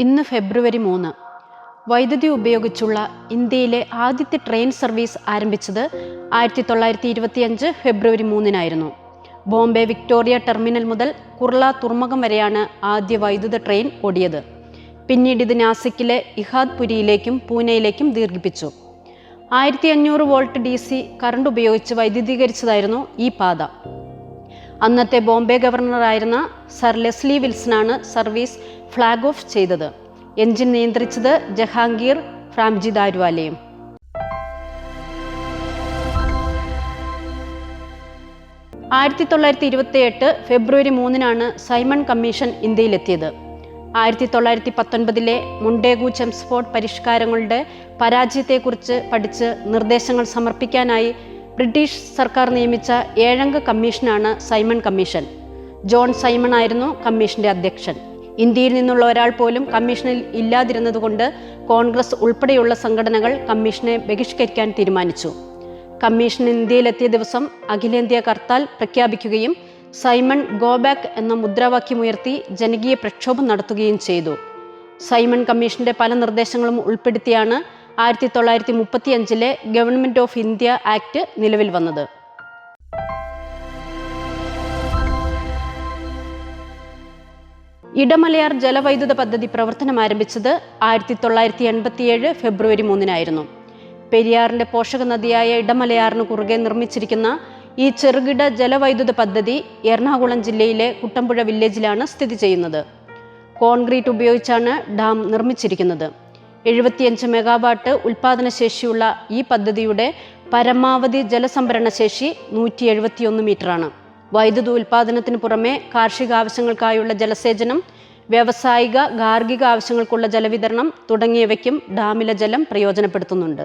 ഇന്ന് ഫെബ്രുവരി മൂന്ന്. വൈദ്യുതി ഉപയോഗിച്ചുള്ള ഇന്ത്യയിലെ ആദ്യത്തെ ട്രെയിൻ സർവീസ് ആരംഭിച്ചത് ആയിരത്തി തൊള്ളായിരത്തി ഇരുപത്തിയഞ്ച് ഫെബ്രുവരി മൂന്നിനായിരുന്നു. ബോംബെ വിക്ടോറിയ ടെർമിനൽ മുതൽ കുർള തുറമുഖം വരെയാണ് ആദ്യ വൈദ്യുത ട്രെയിൻ ഓടിയത്. പിന്നീട് ഇത് നാസിക്കിലെ ഇഹാദ്പുരിയിലേക്കും പൂനെയിലേക്കും ദീർഘിപ്പിച്ചു. ആയിരത്തി അഞ്ഞൂറ് വോൾട്ട് ഡി സി കറണ്ട് ഉപയോഗിച്ച് വൈദ്യുതീകരിച്ചതായിരുന്നു ഈ പാത. അന്നത്തെ ബോംബെ ഗവർണറായിരുന്ന സർ ലെസ്ലി വിൽസനാണ് സർവീസ് ഫ്ലാഗ് ഓഫ് ചെയ്തത്. എഞ്ചിൻ നിയന്ത്രിച്ചത് ജഹാംഗീർ ഫ്രാംജി ദാരുവാലയും. ആയിരത്തി തൊള്ളായിരത്തി ഇരുപത്തി എട്ട് ഫെബ്രുവരി മൂന്നിനാണ് സൈമൺ കമ്മീഷൻ ഇന്ത്യയിലെത്തിയത്. ആയിരത്തി തൊള്ളായിരത്തി പത്തൊൻപതിലെ മുണ്ടേഗു ചെംസ്ഫോർഡ് പരിഷ്കാരങ്ങളുടെ പരാജയത്തെക്കുറിച്ച് പഠിച്ച് നിർദ്ദേശങ്ങൾ സമർപ്പിക്കാനായി ബ്രിട്ടീഷ് സർക്കാർ നിയമിച്ച ഏഴംഗ കമ്മീഷനാണ് സൈമൺ കമ്മീഷൻ. ജോൺ സൈമൺ ആയിരുന്നു കമ്മീഷന്റെ അധ്യക്ഷൻ. ഇന്ത്യയിൽ നിന്നുള്ള ഒരാൾ പോലും കമ്മീഷനിൽ ഇല്ലാതിരുന്നതുകൊണ്ട് കോൺഗ്രസ് ഉൾപ്പെടെയുള്ള സംഘടനകൾ കമ്മീഷനെ ബഹിഷ്കരിക്കാൻ തീരുമാനിച്ചു. കമ്മീഷൻ ഇന്ത്യയിലെത്തിയ ദിവസം അഖിലേന്ത്യാ ഹർത്താൽ പ്രഖ്യാപിക്കുകയും സൈമൺ ഗോബാക്ക് എന്ന മുദ്രാവാക്യമുയർത്തി ജനകീയ പ്രക്ഷോഭം നടത്തുകയും ചെയ്തു. സൈമൺ കമ്മീഷന്റെ പല നിർദ്ദേശങ്ങളും ഉൾപ്പെടുത്തിയാണ് ആയിരത്തി തൊള്ളായിരത്തി മുപ്പത്തി അഞ്ചിലെ ഗവൺമെന്റ് ഓഫ് ഇന്ത്യ ആക്ട് നിലവിൽ വന്നത്. ഇടമലയാർ ജലവൈദ്യുത പദ്ധതി പ്രവർത്തനം ആരംഭിച്ചത് ആയിരത്തി തൊള്ളായിരത്തി എൺപത്തിയേഴ് ഫെബ്രുവരി മൂന്നിനായിരുന്നു. പെരിയാറിന്റെ പോഷക നദിയായ ഇടമലയാറിന് കുറുകെ നിർമ്മിച്ചിരിക്കുന്ന ഈ ചെറുകിട ജലവൈദ്യുത പദ്ധതി എറണാകുളം ജില്ലയിലെ കുട്ടമ്പുഴ വില്ലേജിലാണ് സ്ഥിതി ചെയ്യുന്നത്. കോൺക്രീറ്റ് ഉപയോഗിച്ചാണ് ഡാം നിർമ്മിച്ചിരിക്കുന്നത്. എഴുപത്തിയഞ്ച് മെഗാവാട്ട് ഉൽപാദന ശേഷിയുള്ള ഈ പദ്ധതിയുടെ പരമാവധി ജലസംഭരണ ശേഷി നൂറ്റി എഴുപത്തിയൊന്ന് മീറ്ററാണ്. വൈദ്യുതി ഉൽപാദനത്തിന് പുറമെ കാർഷിക ആവശ്യങ്ങൾക്കായുള്ള ജലസേചനം വ്യാവസായിക ഗാർഹിക ആവശ്യങ്ങൾക്കുള്ള ജലവിതരണം തുടങ്ങിയവയ്ക്കും ഡാമിലെ ജലം പ്രയോജനപ്പെടുത്തുന്നുണ്ട്.